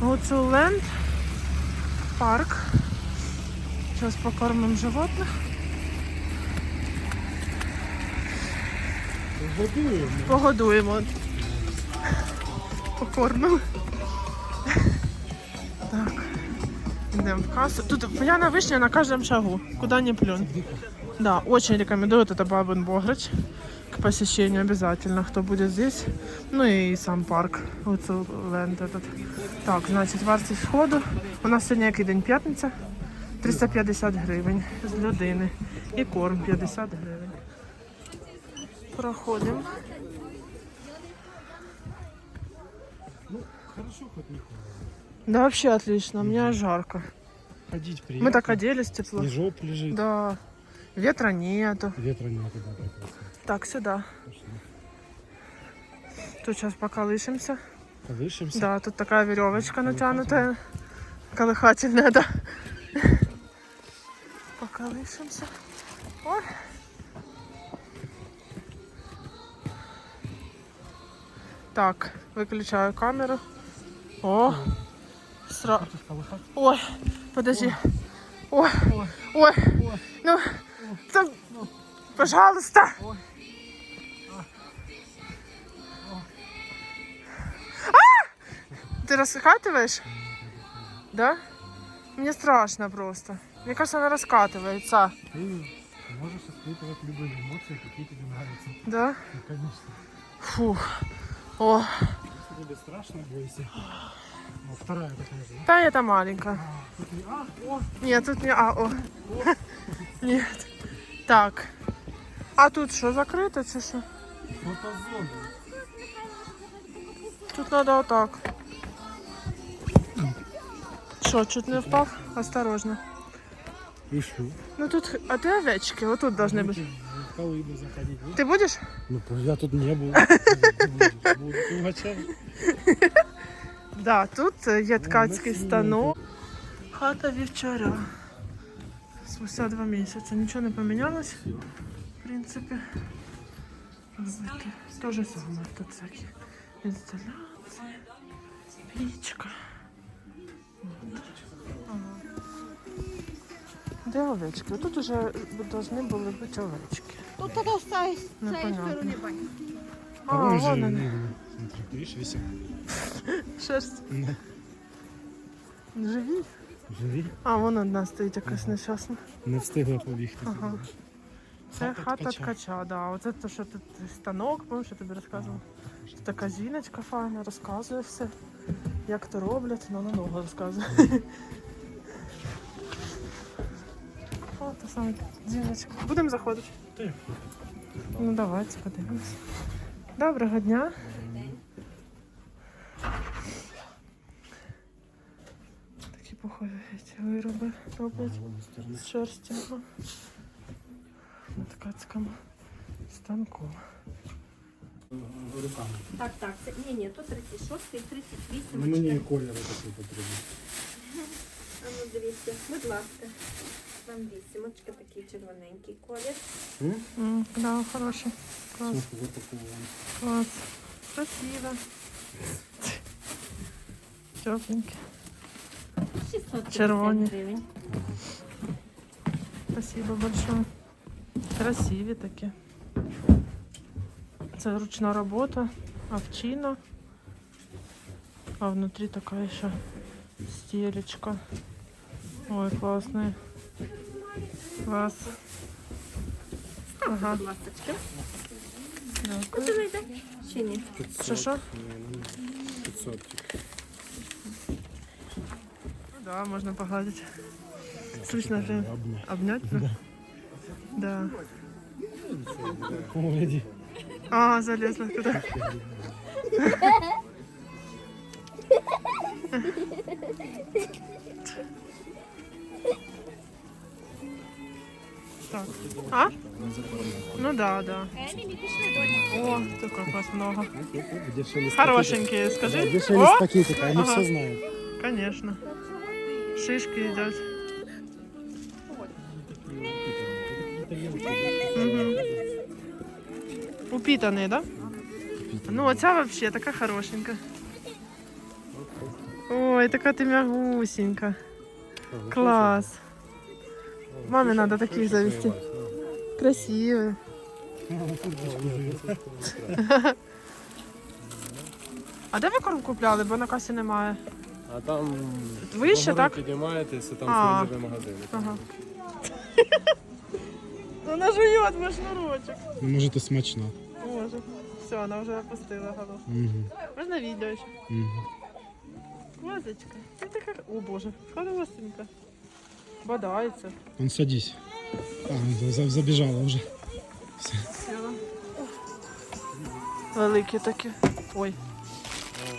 Гуцуленд, парк. Сейчас покормим животных. Годуємо. Погодуємо. Покормимо. Так. Идем в кассу. Тут пьяная вишня на каждом шагу. Куда ни плюнь. Да, очень рекомендую это Бабин Бограч посещению обязательно, кто будет здесь. Ну и сам парк Гуцуленд этот. Так, значить, вартість входу. У нас сьогодні який день п'ятниця. 350 гривень з людини. І корм 50 гривень. Проходимо. Ну, хорошо, хоть не. Да, вообще отлично, мне жарко. Ходить приятно. Мы так оделись тепло. Снежок лежит. Да. Ветра нету. Ветра нет, да, прекрасно. Так, сюда. Тут сейчас поколышемся. Повышимся. Да, тут такая веревочка натянутая. Колыхательная, да. Поколышемся. Ой. Так, выключаю камеру. О, сра... Хочешь колыхать? Ой, подожди. Ой, ой, ну, там, пожалуйста. Ой. Ты раскатываешь? Да? Мне страшно просто. Мне кажется, она раскатывается. Ты можешь испытывать любые эмоции, какие тебе нравятся. Да? Ну, конечно. Фух. О, Если тебе страшно, бойся. Ну, вторая такая же. та это маленькая. А, тут не А, о, Нет, тут не А, о. Нет. Так. А тут что, закрыто, чи фотозона. Тут надо вот так. Что, чуть не впав? Осторожно. И что? Ну тут, а ты овечки, вот тут должны быть. В колыбы заходить. будешь? Ты будешь? Ну, я тут не был. Ты будешь. Буду пугача. Да, тут е, є ткацький Ну, станок. Хата вівчаря. Спустя два місяці. Нічого не помінялось, в принципі. Робити. Те же саме. Тут всякі інсталяції, пічка. Ага. Де овечки? Тут вже повинні були бути овечки. Тут тогда с з цієї сторони баня. А, вон вони. ну, Смотри, видишь, висят. Шерсть. Ну, Живі. Живі. А, вон одна стоїть якась нещасна. Не встигла побігти. Ага. Це Хата хата ткача. ткача, да. Оце те, що тут станок, помниш, я тобі розказувала. Тут така жіночка файна, розказує все, як то роблять, ну на ногу розказує. О, та саме жіночка. Будемо заходити? Так. Ну давайте подивимось. Доброго дня. Такі похожі ці вироби роблять з шерсті. На ткацькому станку. Руками. Так, так, це ні, ні, то 36 і 38. Ну, мені кольори такий потрібен. А ну дивіться, будь ласка. Вам вісімочка, такий червоненький колір. М, да, хороший. Клас, Все запаковано. клас. Красиво. Тепленький. 650 Червоні. гривень. Спасибо большое. Красиві такі. Це ручна робота, овчина. А внутри такая еще стелечка. Ой, классная. Класс. Ага. Йде? Чи ні? 500. Що, що? Ні, ну, 500. Ну да, можно погладить. Слышно же. Обня. Обнять? Да. Да. О, гляди. А, залезла туда. Так. А? Ну да, да. О, такой класс много. Дешевле с Хорошенькие, скажи. Дешевле с пакетика, они все знают. конечно. Шишки едят. Упитанные, да? Ну, оця вообще така хорошенька. Ой, така ти мягусенька. Клас. Мамі треба таких завести. Красиві. А де ви корм купляли? Бо на касі немає. А там Вище, так? піднімаєтеся, там А. фруктовий магазин. Ага. Вона жує мій шнурочок. Ну, може, це смачно. Боже. Все, вона вже опустила голову. Угу. Можна відео ще? Угу. Козочка. Ти така. О боже, хорошенька. Бодається. Он садись. А, за- забіжала вже. Сіла. Великі такі. Ой.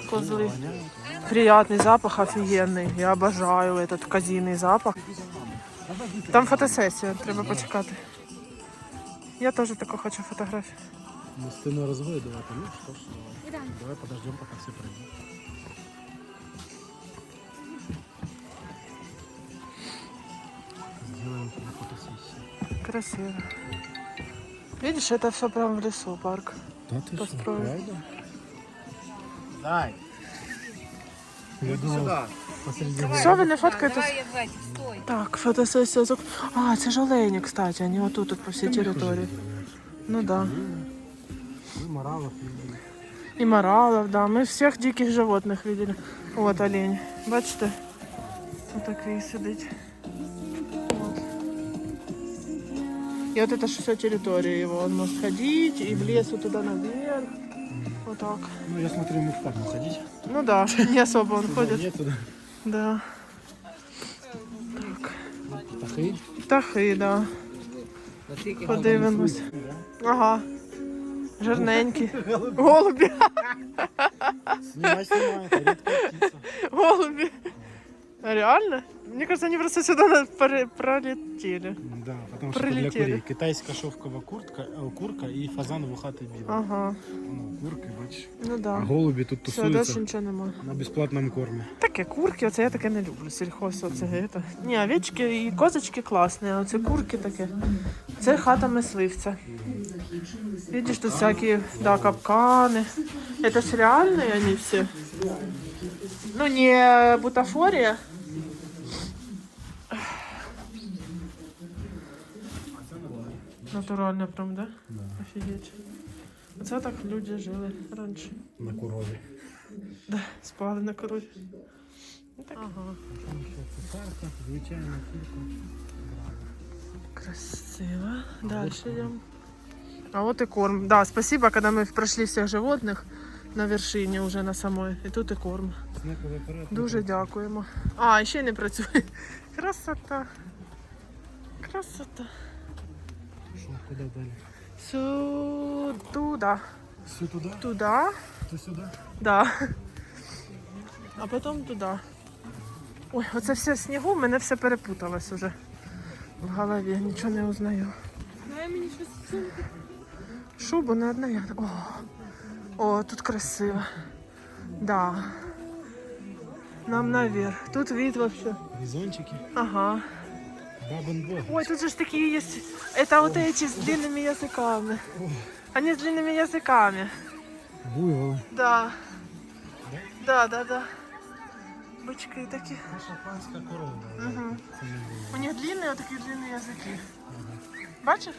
Козли. Приятный запах офігенний. Я обожаю этот казінний запах. Там фотосесія, треба почекати. Я теж таку хочу фотографію. Мы стену развоя давай, ну что ж, давай. Давай подождем, пока все пройдут. Сделаем тебе фотосессию. Красиво. Видишь, это все прям в лесу парк. Да ты что, Построил. правда? Дай, Я думал, посреди Що ви не фоткаєте? Давай, Євгеній, стой. Так, фотосесія. зак- А, це ж олені, кстати, вони отут тут по всій території. Ну да. Ну, моралов видели. І моралов, да. Ми всіх диких животних видели. От олень. Бачите? Отакий сидить. От. І от это ж все територія його. Он може ходити, і в лісу туди наверх. Вот так. Ну, я смотрю, ему в парк ходить. Ну да, не особо он ходит. Нет, туда. Да. Так. Птахи. Птахи, да. Подивимось. Ага. Жирненькі. Голубі. Снимай, снимай, это редкая птица. Голуби. А реально? Мне кажется, они просто сюда на- пор- пролетели. Да, потому что это для Прилетели. курей. Китайская шовковая куртка, э, курка и фазан вухатый білий. Ага. Ну, курки, бачиш. Ну А да. голуби тут Все, дальше тусуються нічого нема. на безплатному кормі. Таке курки, оце я таке не люблю. Сільхоз, оце это. Ні, овечки і козочки класні, а оце курки таке. Це хата мисливця. Видиш, тут всякі, да, капкани. Это ж реальные они все. Ну, не бутафория. Натурально прям, да? Да. Офігеть. Оце так люди жили раніше. На корові. Да, спали на корові. Ну, так. Ага. Цесарка, звичайна курка. Красиво. Дальше идем. А вот и корм. Да, спасибо, когда мы прошли всех животных на вершині уже на самой. І тут і корм. Дуже дякуємо. А, ще не працює. Красота. Красота. Що, куди далі? Сю... Туда. Все туди? Туда. Ти сюди? Да. А потім туди. Ой, оце все в снігу, мене все перепуталось уже. В голові нічого не узнаю. Дай мені щось Шубу не одна я. О, о, тут красиво. Да. Нам наверх. Тут вид вообще. Бізончики. Ага. Ой, тут же ж такие есть. Это вот эти с длинными языками. Они с длинными языками. Буйволи. Да. Да, да, да. Бычки такие. Наша панська корова. Угу. У них длинные вот такие длинные языки. Бачиш?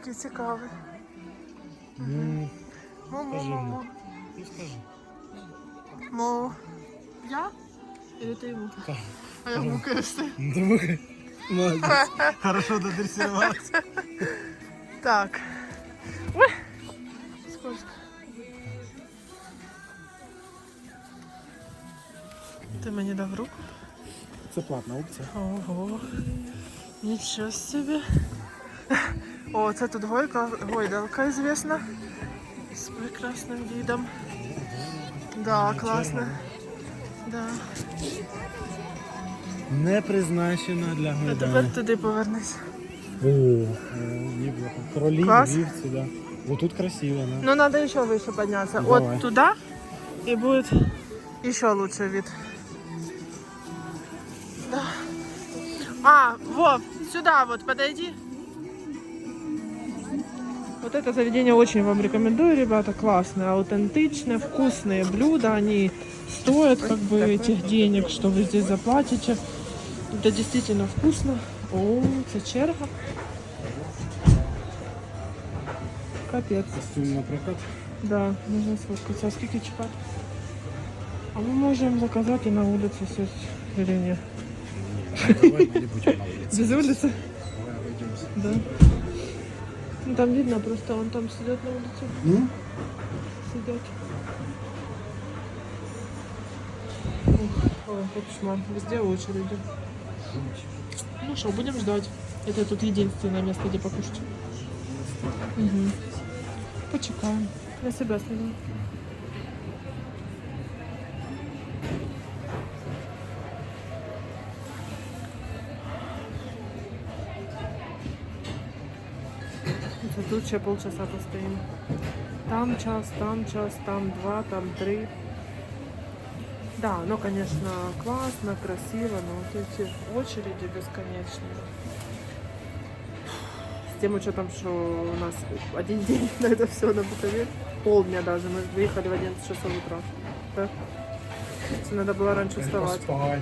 Такі цікаві. Ну, ну скажи. Му. Я? Или ты ему? А я мукаюсь. Ну, давай. Молодець. Хорошо додрессировалась. Так. Ой. Скользко. Ти мені дав руку? Це платна опція. Ого. Нічого собі. О, це тут гойка, гойдалка известна. З прекрасним видом. Да, класно. Да. Не призначена для А гойдання. тепер туди повернись. О, о, неплохо. Кроли, Класс. вивці, да. Вот тут красиво, да. Ну, надо еще выше подняться. Давай. Вот туда, и будет еще лучший вид. Да. А, Вов, сюда вот подойди. Вот это заведение очень вам рекомендую, ребята, классное, аутентичное, вкусные блюда, они стоят как бы этих денег, что вы здесь заплатите. Это действительно вкусно. О, це черга. Капец. Костюм на прокат. Да, нужно сфоткаться. А сколько чекать? А мы можем заказать и на улице сесть или нет? Без улицы? Да. Ну там видно, просто он там сидят на улице. Ну? Сидят. Ух, ой, кошмар. Везде очереди. Ну что, будем ждать. Это тут единственное место, где покушать. Угу. Почекаем. Я себя сниму. Это тут ще полчаса постоим. Там час, там час, там два, там три. Да, ну, конечно, классно, красиво, но вот эти очереди бесконечные. С тем учетом, что у нас один день на это все на Буковель, полдня даже, мы выехали в 11 часов утра. Да? Надо було раніше вставати.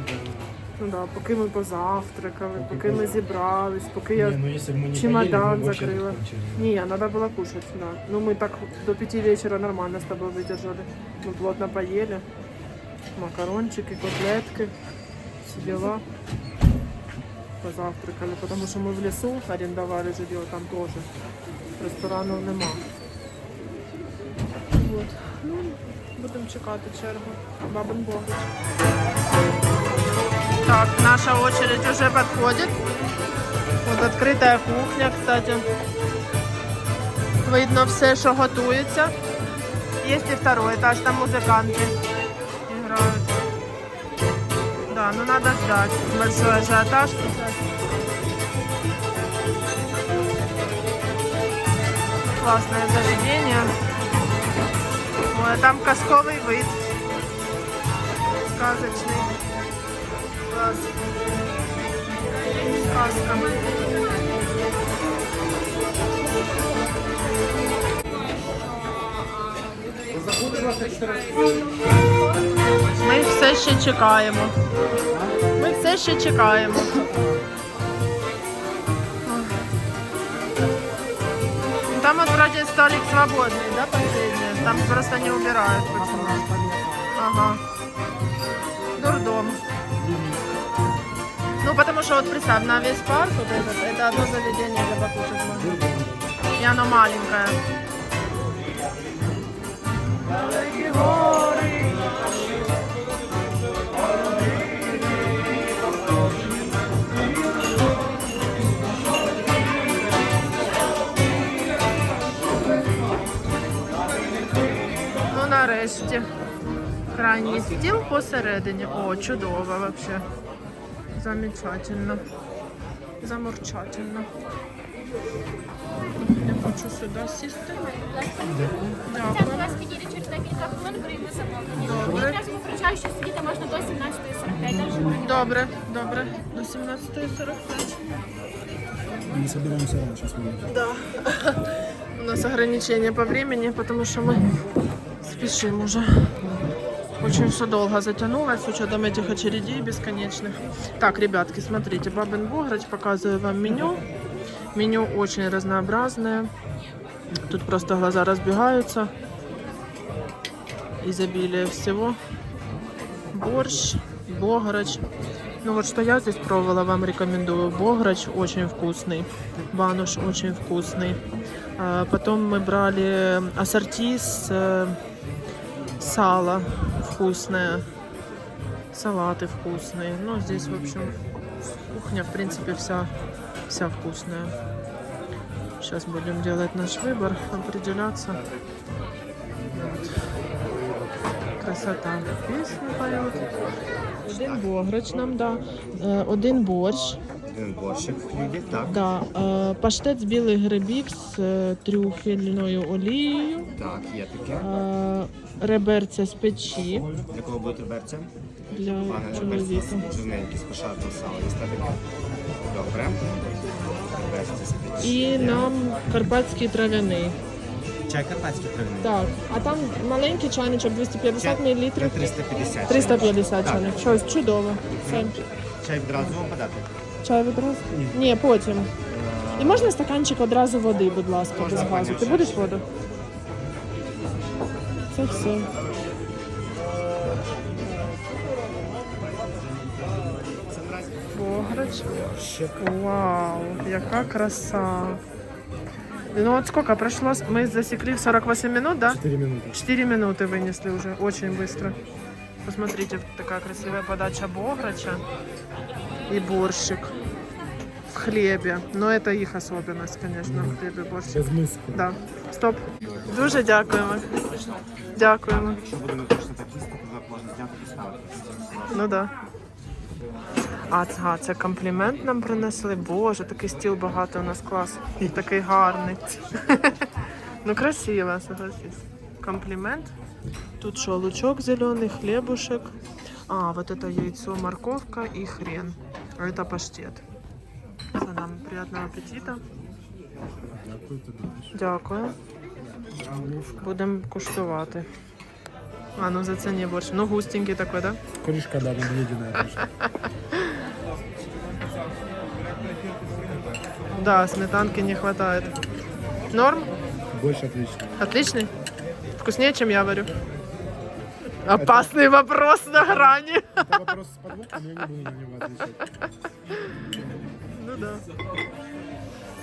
Поспать, да. Ну да, поки ми позавтракали, поки ми зібрались, поки я Не, ну если бы мы не чемодан поели, мы бы вообще закрыла. закончили. Не, надо было кушать, да. Ну, мы так до пяти вечера нормально с тобой выдержали. Мы плотно поели. Макарончики, котлетки, все дела. Позавтракали, потому что мы в лесу арендовали жилье, там тоже. Ресторанов нема. Вот. Ну, будемо чекати чергу. Бабин Богдич. Так, наша очередь уже подходит. Вот открытая кухня, кстати. Видно все, що готується. Є і второй этаж, там музиканти играют. Да, ну надо ждать. Большой ажиотаж сейчас. Классное заведение. Ой, там косковый вид. Сказочный. Класс. Сказка. Ми все ще чекаємо. Ми все ще чекаємо. Там вот вроде столик свободный, да, последний? Там просто не убирают почему Ага. Дурдом. Ну, потому что вот представь, на весь парк вот этот, это одно заведение для покушать можно, И оно маленькое. 200. Крайній стіл посередині. О, чудово вообще. Замечательно. Замурчательно. Я хочу сюди сісти. Дякую. Так, у нас підійде через декілька хвилин, прийме замовлення. Добре. Якраз попереджаю, що сидіти можна до 17.45. Добре, добре. До 17.45. Мы собираемся раньше с. Да. У нас ограничение по времени, потому что мы спешим уже. Очень все долго затянулось с учетом этих очередей бесконечных. Так, ребятки, смотрите, Бабин Бограч, показываю вам меню. Меню очень разнообразное. Тут просто глаза разбегаются. Изобилие всего. Борщ, бограч. Ну вот что я здесь пробовала, вам рекомендую. Бограч очень вкусный. Бануш очень вкусный. А, Потом мы брали ассорти с э, сала вкусное, салаты вкусные. Ну, здесь, в общем, кухня, в принципе, вся, вся вкусная. Сейчас будем делать наш выбор, определяться. Вот. Красота. Песни поют. Один бограч нам, да. Е, Один борщ. Один борщик в так. Да, е, паштет з білих грибів з е, трюфельною олією, Так, є таке. е, реберця з печі Для кого будете берцем? для Пане чоловіка. берці жирненькі з пошарного сала. Є таке? Добре. реберця з І нам карпатський трав'яний. Чай карпатський травний. Так, а там маленький чайничок 250 мл. 350. 350 чайник. Щось чудово. Все. Чай відразу вам подати? Чай одразу? Ні, потім. І можна стаканчик одразу води, будь ласка, без газу. Ти будеш воду? Це все. Бограч. Вау, яка краса. Ну вот сколько прошло? Мы засекли в 48 минут, да? 4 минуты. 4 минуты вынесли уже, очень быстро. Посмотрите, такая красивая подача бограча и борщик в хлебе. Но это их особенность, конечно, в хлебе борщик. Без мыски. Да. Стоп. Дуже дякуємо. Дякуємо. Якщо буде не точно так їсти, то можна зняти і ставити. Ну да. А, це- а, це комплімент нам принесли. Боже, такий стіл багато у нас клас. Такий гарний. Ну, красиво, согласись. Комплімент. Тут що, лучок зелений, хлебушек. А, вот это яйцо, морковка и хрен. А это паштет. Все, нам приятного аппетита. Дякую тобі. Дякую. Будемо куштувати. А, ну за це не борщ. Ну, густенький такий, да? Крышка, да, медвединая крышка. Да, сметанки не хватает. Норм? Больше отлично. Отличный? Вкуснее, чем я варю. Опасный вопрос на грани. Это вопрос с подвохом, я не буду на него отвечать. Ну да.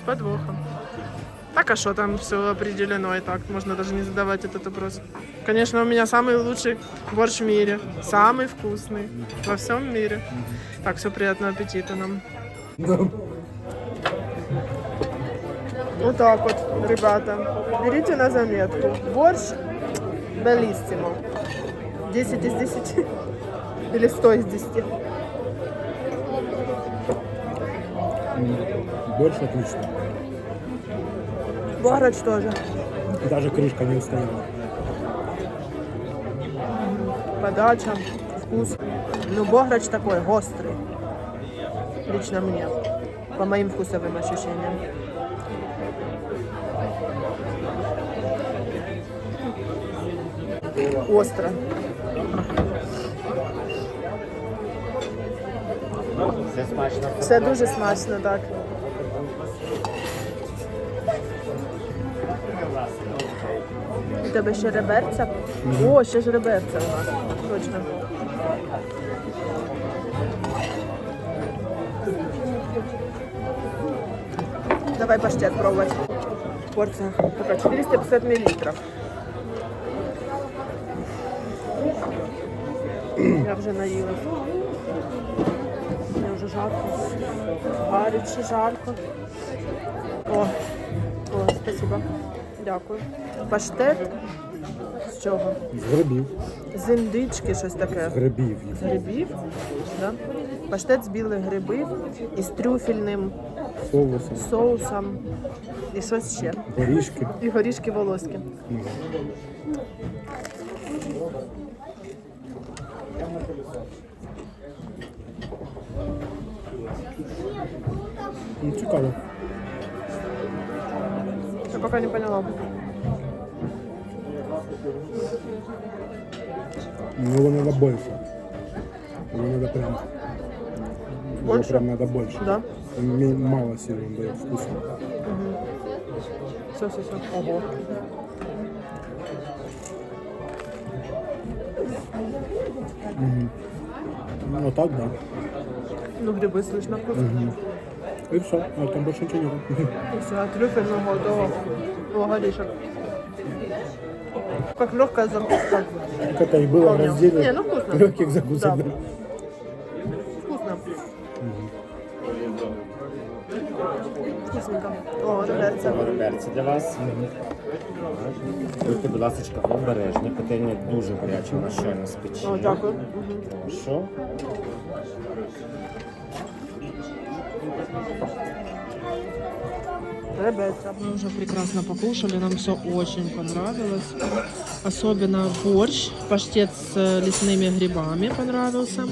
С подвохом. Так, а что там все определено и так? Можно даже не задавать этот вопрос. Конечно, у меня самый лучший борщ в мире. Самый вкусный во всем мире. Так, все, приятного аппетита нам. Вот так вот, ребята. Берите на заметку. Борщ белиссимо. 10 из 10. Или 100 из 10. Больше отлично. Бограч тоже. Даже крышка не устояла. Подача, вкус. Ну, бограч такой гострый. Лично мне. По моим вкусовым ощущениям. Остро. Все смачно. Все дуже смачно, так. У тебе ще реберця? О, ще ж реберця у нас. Точно. Давай паштет пробовать. Порция такая 450 миллилитров. Я вже наїлась. Мені вже жарко. Гаряче, жарко. О, о, спасибо. Дякую. Паштет. З чого? З грибів. З індички щось таке. З грибів. З грибів? Да? Паштет з білих грибів із трюфельним Соусом. соусом. І щось ще. Горішки. І горішки волоські. Ну, цікаво. Я поки не поняла. Ну, его надо больше. Его надо прям... Его Больше? прям надо больше. Да? М- Мало сильно он дает вкуса. Все, все, все. Ого. Ну, вот так, да. Ну, гриби слышно вкус. И все. А там больше ничего нет. И все, трюфельного до. Как легкая закуска. Как это и было в разделе Не, ну вкусно. легких закусок. Да. да. Вкусно. Вкусненько. О, реберця. Реберці для вас. Будьте, будь ласка, обережні. Пательня дуже гаряча, вона щойно з печі. О, дякую. Прошу. Ребята, мы уже прекрасно покушали, нам все очень понравилось. Особенно борщ, паштет с э, лесными грибами понравился.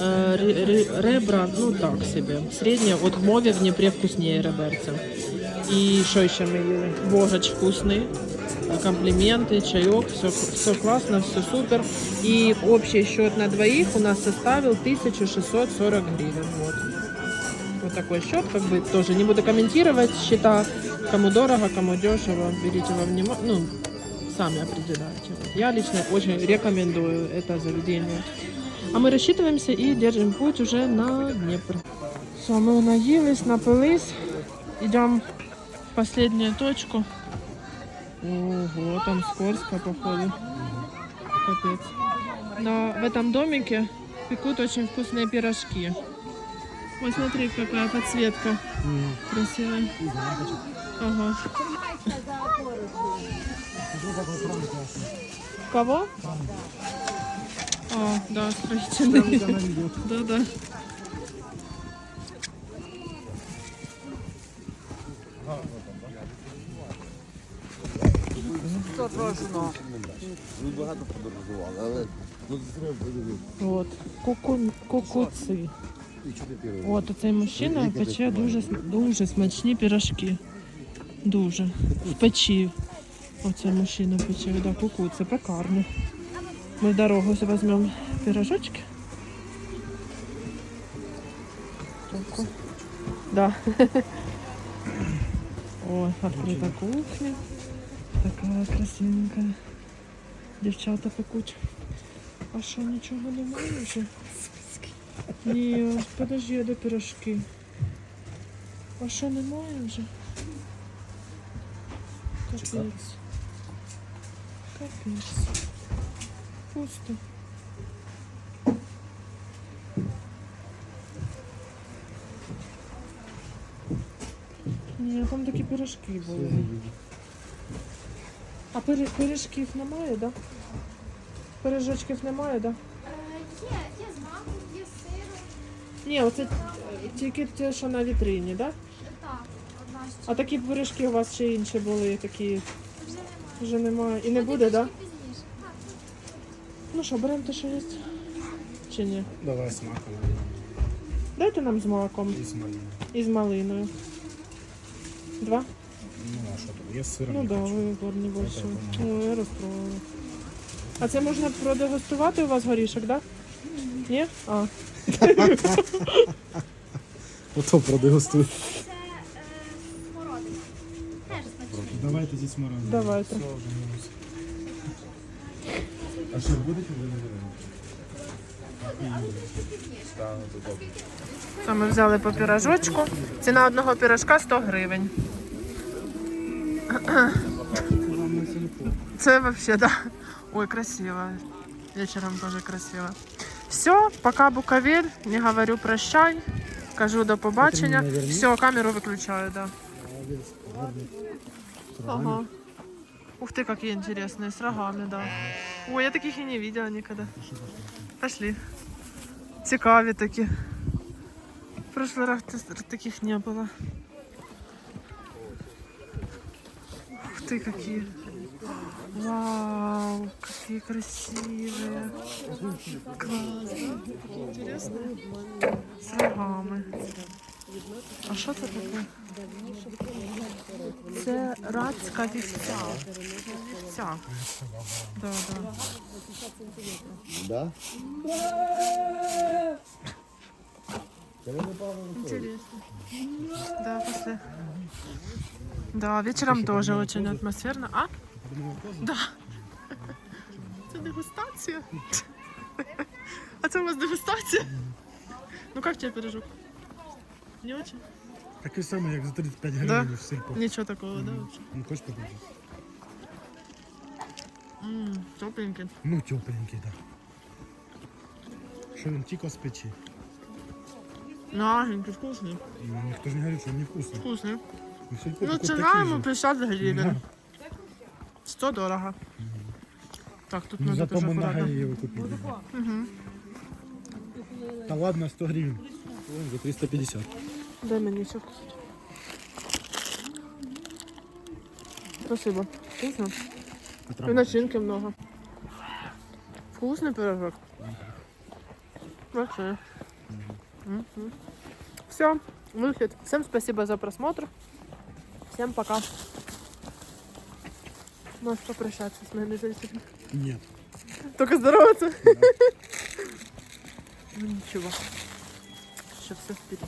Э, ре- ре- Ребра, ну так себе. Среднее от Мови в Днепре вкуснее реберца. И что еще мы ели? Божач вкусный. Комплименты, чаек, все, все классно, все супер. И общий счет на двоих у нас составил 1640 гривен. Вот. Такой счет, как бы тоже не буду комментировать счета, кому дорого, кому дешево, берите во внимание, ну, сами определяйте. Вот. Я лично очень рекомендую это заведение. А мы рассчитываемся и держим путь уже на Днепр. Все, мы наелись, напились, идем в последнюю точку. Ого, там Скорска, походу. Капец. Да, в этом домике пекут очень вкусные пирожки. Ой, смотри, какая подсветка. Красивая. Ага. Кого? А, да, строительный. Да, да. От, куку, кукуци. От, оцей мужчина пече дуже, дуже смачні пірожки. Дуже. В печі. Оцей мужчина пече, да, кукуци, пекарня. Ми в дорогу візьмемо пірожочки. Таку. Да. Ой, открита кухня. Така красивенька. Дівчата пекуть. А що, нічого немає вже? Ні, подожди, а де пирожки? А що немає вже? Капець. Капець. Пусто. Ні, там такі пирожки були. А пирі- пиріжків немає, да? Пиріжочків немає, да? Є, є є. Ні, оце е, тільки те, що на вітрині, да? Так, одна ще. А такі пиріжки у вас ще інші були, такі Вже немає. вже немає. І не буде, да? Пізніше. Так, Ну що, беремо те, що є? Чи ні? Давай с маком Дайте нам з молоком и с малиной. і з малиною. Два? Ну а что там? Я с сыром Ну не да, хочу. ви не більше. Так, Ой, я розстроїла. А це можна продегустувати у вас горішок, да? Ні? А, Ото продегустуй. це смородина. Давайте здесь мороженое. давайте. Все. А что, будете вы Це ми взяли по пірожочку. Ціна одного пірожка 100 гривень. Це вообще, да. Ой, красиво. Вечером тоже красиво. Все, пока Буковель. Не говорю прощай. Кажу до побачення. Все, камеру выключаю, да. Ага. Ух ты, какие интересные, с рогами, да. Ой, я таких и не видела никогда. Пошли. Цікаві такі. В прошлый раз т- таких не было. Ух ты, какие. Вау, какие красивые. Класс, да? С рогами. А що це таке? Це рацька вівця. Вівця. Да, да. Да? Интересно. Да, после. Да, вечером тоже очень атмосферно. А? Да. Це дегустація. А це у вас дегустація? Ну как тебе пирожок? Не очень? Такий самий, як за 35 Да? гривень в сільпо. Ничего такого, да, вообще? Ну, хочеш попробувати? Ммм, тепленький. Ну, тепленький, так. Да. Що він тільки з печі? Мягенький, вкусний. Ну, ніхто ж не говорить, що він не вкусний. Ну, Ну, ціна йому 50 гривень. Да. 100 дорого. Так, тут Ну, надо зато дуже ми на аккуратно. галі його купили. Та ладно, 100 гривень. Вон, За 350. Дай мені ще. Спасибо. Вкусно. И начинки много. Вкусный пирожок. Вообще. Все, выход. Всем спасибо за просмотр. Всем пока. Можешь попрощаться с менеджером? Нет. Только здороваться. Ну ничего. Еще все впереди.